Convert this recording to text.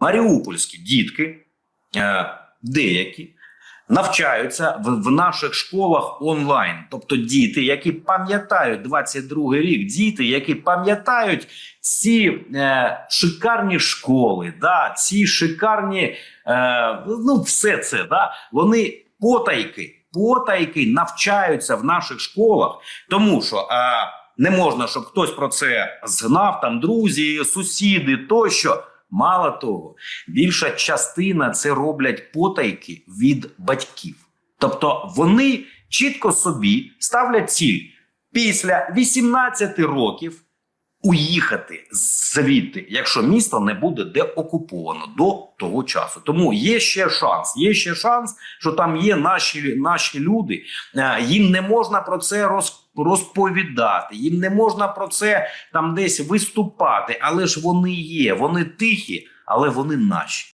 маріупольські дітки, е, деякі. Навчаються в, наших школах онлайн, тобто діти, які пам'ятають 22-й рік, діти, які пам'ятають ці е, шикарні школи, да, ці шикарні, е, ну все це, да, вони потайки, потайки навчаються в наших школах, тому що не можна, щоб хтось про це знав, там друзі, сусіди тощо. Мало того, більша частина це роблять потайки від батьків. Тобто вони чітко собі ставлять ціль після 18 років уїхати звідти, якщо місто не буде деокуповано до того часу. Тому є ще шанс. Є ще шанс, що там є наші, наші люди. Е, Їм не можна про це роз, розповідати, їм не можна про це там десь виступати, але ж вони є, вони тихі, але вони наші.